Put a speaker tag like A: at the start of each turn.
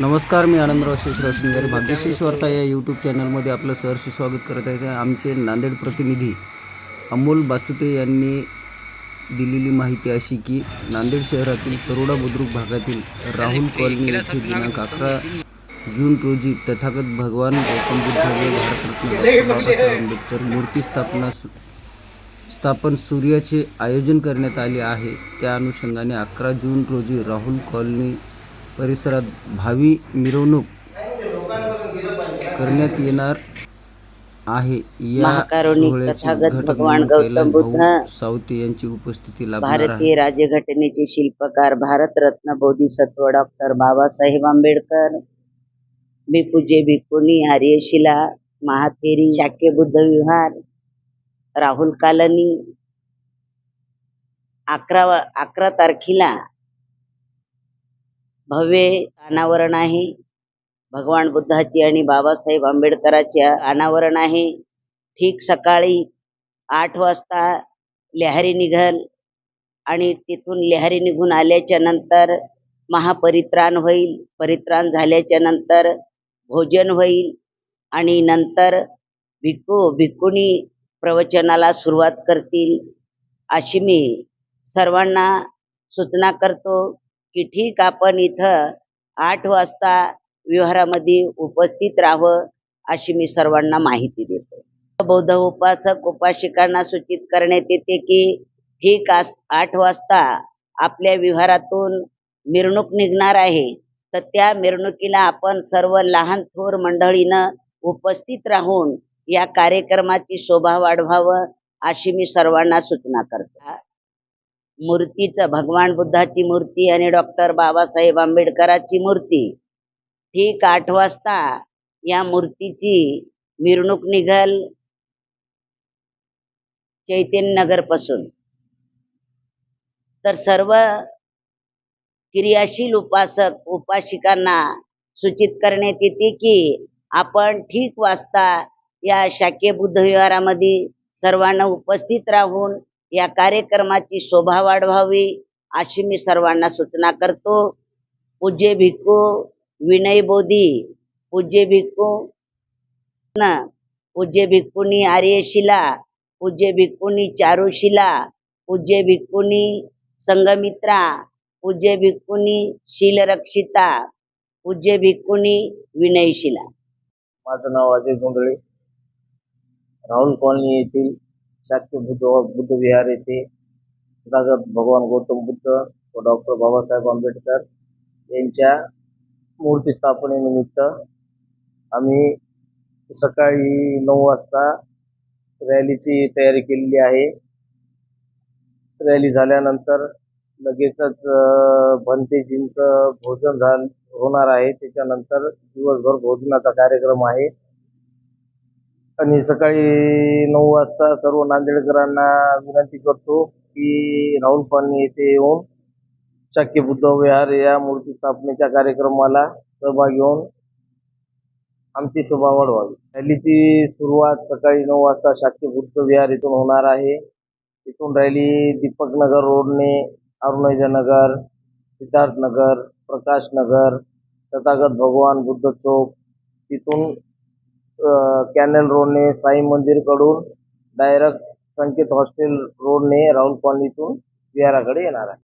A: नमस्कार मी आनंदराव शेषराव शिंगारे भाग्यशेष वार्ता या यूट्यूब चॅनलमध्ये आपलं सहर्ष स्वागत करत आहे. आमचे नांदेड प्रतिनिधी अमोल बाचुटे यांनी दिलेली माहिती अशी की नांदेड शहरातील तरोडा बुद्रुक भागातील राहुल कॉलनी येथे दिनांक अकरा जून रोजी तथागत भगवान गौतम बुद्ध व भारतरत्न बाबासाहेब आंबेडकर मूर्ती स्थापना स्थापन सूर्याचे आयोजन करण्यात आले आहे. त्या अनुषंगाने अकरा जून रोजी राहुल कॉलनी परिसरात भावी मिरवणूक करण्यात येणार आहे. या
B: तथागत भगवान गौतम बुद्ध
A: सावते यांची उपस्थिती
B: भारतीय राज्यघटनेचे शिल्पकार भारतरत्न बोधिसत्व डॉक्टर बाबासाहेब आंबेडकर बिपूजे भिकुनी आर्यशिला महाथेरी शाक्य बुद्ध विहार राहुल कालनी अकरा अकरा तारखेला भव्य अनावरण आहे. भगवान बुद्धाची आणि बाबासाहेब आंबेडकराचे अनावरण आहे. ठीक सकाळी आठ वाजता लेहारी निघल आणि तिथून लेहारी निघून आल्याच्यानंतर महापरित्राण होईल. परित्राण झाल्याच्यानंतर भोजन होईल आणि नंतर भिक्खू भिक्खुनी प्रवचनाला सुरुवात करतील अशी मी सर्वांना सूचना करतो. की ठीक आपण इथं आठ वाजता विहारामध्ये उपस्थित राहावं अशी मी सर्वांना माहिती देतो. बौद्ध उपासक उपासिकांना सूचित करण्यात येते की ठीक आठ वाजता आपल्या विहारातून मिरवणूक निघणार आहे तर त्या मिरवणुकीला आपण सर्व लहान थोर मंडळीनं उपस्थित राहून या कार्यक्रमाची शोभा वाढवावं अशी मी सर्वांना सूचना करतो. मूर्तीचं भगवान बुद्धाची मूर्ती आणि डॉक्टर बाबासाहेब आंबेडकरांची मूर्ती. ठीक आठ वाजता या मूर्तीची मिरवणूक निघल चैतन्यनगरपासून तर सर्व क्रियाशील उपासक उपासिकांना सूचित करण्यात येते की आपण ठीक वाजता या शाकीय बुद्ध विहारामध्ये सर्वांना उपस्थित राहून या कार्यक्रमाची शोभा वाढवावी अशी मी सर्वांना सूचना करतो. पूज्य भिक्खू विनय बोधी पूज्य भिक्खू न पूज्य भिक्खुनी आर्यशिला पूज्य भिक्खुनी चारुशिला पूज्य भिक्खुनी संगमित्रा पूज्य भिक्खुनी शीलरक्षिता पूज्य भिक्खुनी विनयशिला
C: माझं नाव अजय गोंधळे. राहुल कॉलनी येथील शाक्य बुद्ध बुद्ध विहार येथे. तथागत भगवान गौतम बुद्ध व डॉक्टर बाबासाहेब आंबेडकर यांच्या मूर्ती स्थापनेनिमित्त आम्ही सकाळी नऊ वाजता रॅलीची तयारी केलेली आहे. रॅली झाल्यानंतर लगेचच भंतेजींचं भोजन झाल होणार आहे. त्याच्यानंतर दिवसभर भोजनाचा कार्यक्रम आहे. आणि सकाळी नऊ वाजता सर्व नांदेडकरांना विनंती करतो की राहुल पाणी येथे येऊन शाक्य बुद्ध विहार या मूर्ती स्थापनेच्या कार्यक्रमाला सहभागी होऊन आमची शोभा वाढवावी. रॅलीची सुरुवात सकाळी नऊ वाजता शाक्य बुद्ध विहार इथून होणार आहे. इथून रॅली दीपक नगर रोडने अरुणज नगर सिद्धार्थ नगर प्रकाश नगर तथागत भगवान बुद्ध चौक तिथून कॅनल रोडने साई मंदिरकडून डायरेक्ट संकेत हॉस्टेल रोडने राहुल कॉलनीतून विहाराकडे येणार आहे.